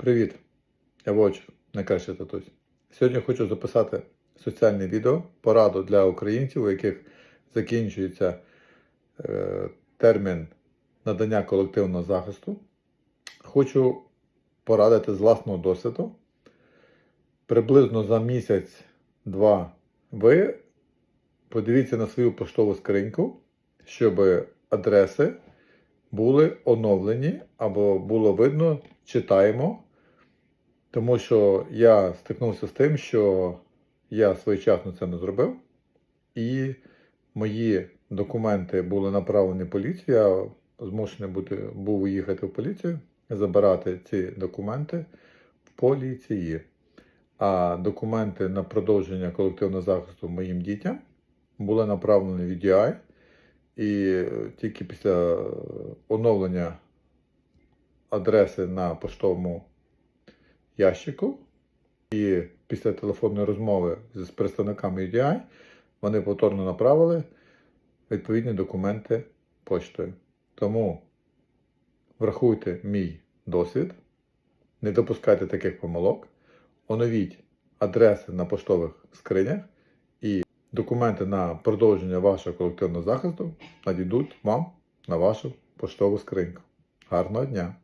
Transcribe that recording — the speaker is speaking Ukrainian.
Привіт! Я Вовч, найкращий татусь. Сьогодні хочу записати соціальне відео, пораду для українців, у яких закінчується е, термін надання колективного захисту. Хочу порадити з власного досвіду. Приблизно за місяць-два ви подивіться на свою поштову скриньку, щоб адреси були оновлені або було видно, читаємо. Тому що я стикнувся з тим, що я своєчасно це не зробив, і мої документи були направлені в поліцію. Я змушений бути, був їхати в поліцію, забирати ці документи в поліції. А документи на продовження колективного захисту моїм дітям були направлені в UDI. І тільки після оновлення адреси на поштовому ящику і після телефонної розмови з представниками UDI вони повторно направили відповідні документи поштою. Тому врахуйте мій досвід, не допускайте таких помилок, оновіть адреси на поштових скринях і документи на продовження вашого колективного захисту надійдуть вам на вашу поштову скриньку. Гарного дня!